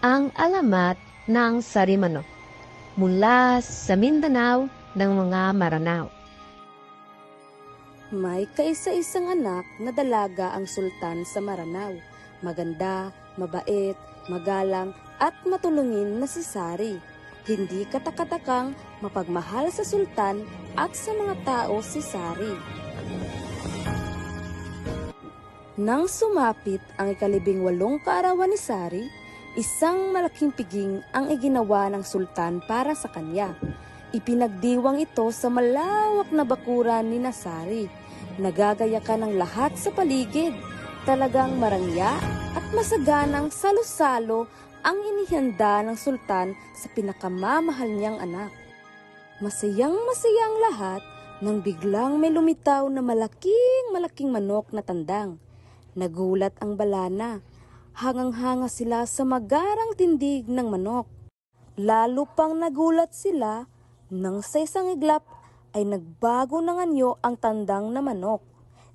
ang alamat ng Sarimano mula sa Mindanao ng mga Maranao. May kaisa-isang anak na dalaga ang sultan sa Maranao. Maganda, mabait, magalang at matulungin na si Sari. Hindi katakatakang mapagmahal sa sultan at sa mga tao si Sari. Nang sumapit ang ikalibing walong kaarawan ni Sari, isang malaking piging ang iginawa ng sultan para sa kanya. Ipinagdiwang ito sa malawak na bakuran ni Nasari. Nagagaya ka ng lahat sa paligid. Talagang marangya at masaganang salo-salo ang inihanda ng sultan sa pinakamamahal niyang anak. Masayang masayang lahat nang biglang may lumitaw na malaking malaking manok na tandang. Nagulat ang balana. Hangang-hanga sila sa magarang tindig ng manok. Lalo pang nagulat sila nang sa isang iglap ay nagbago ng anyo ang tandang na manok.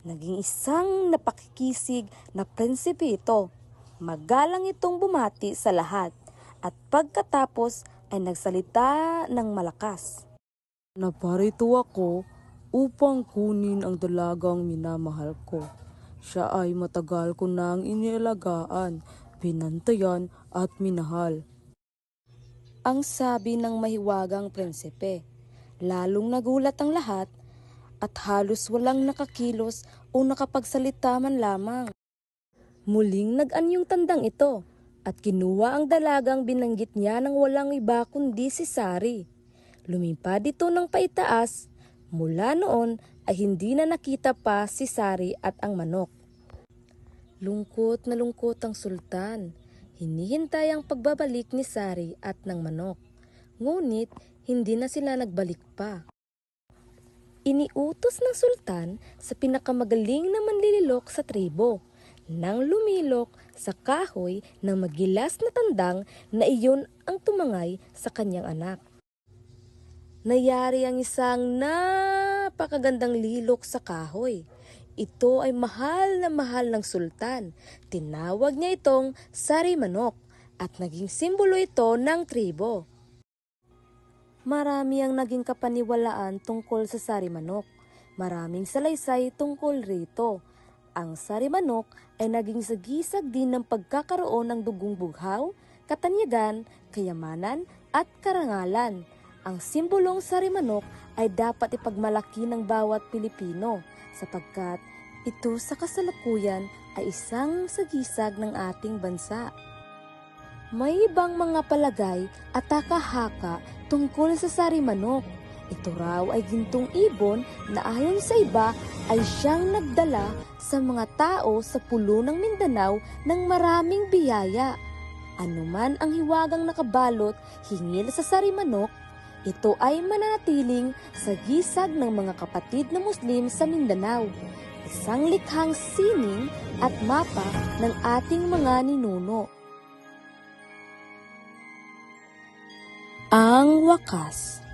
Naging isang napakikisig na prinsipe ito. Magalang itong bumati sa lahat at pagkatapos ay nagsalita ng malakas. Naparito ako upang kunin ang dalagang minamahal ko. Siya ay matagal ko nang inialagaan, binantayan at minahal. Ang sabi ng mahiwagang prinsipe. Lalong nagulat ang lahat at halos walang nakakilos o nakapagsalita man lamang. Muling nag-anyong tandang ito at kinuha ang dalagang binanggit niya ng walang iba kundi si Sari. Lumipad ito ng paitaas. Mula noon ay hindi na nakita pa si Sari at ang manok. Lungkot na lungkot ang sultan. Hinihintay ang pagbabalik ni Sari at ng manok. Ngunit hindi na sila nagbalik pa. Iniutos ng sultan sa pinakamagaling na manlililok sa tribo nang lumilok sa kahoy ng magilas na tandang na iyon ang tumangay sa kanyang anak. Nayari ang isang napakagandang lilok sa kahoy. Ito ay mahal na mahal ng sultan. Tinawag niya itong Sari Manok at naging simbolo ito ng tribo. Marami ang naging kapaniwalaan tungkol sa Sari Manok. Maraming salaysay tungkol rito. Ang Sari Manok ay naging sagisag din ng pagkakaroon ng dugong bughaw, katanyagan, kayamanan at karangalan. Ang simbolong Sari Manok ay dapat ipagmalaki ng bawat Pilipino sapagkat ito sa kasalukuyan ay isang sagisag ng ating bansa. May ibang mga palagay at takahaka tungkol sa sari manok. Ito raw ay gintong ibon na ayon sa iba ay siyang nagdala sa mga tao sa pulo ng Mindanao ng maraming biyaya. Anuman ang hiwagang nakabalot hingil sa sari manok, ito ay mananatiling sa gisag ng mga kapatid na Muslim sa Mindanao. Isang likhang sining at mapa ng ating mga ninuno. Ang wakas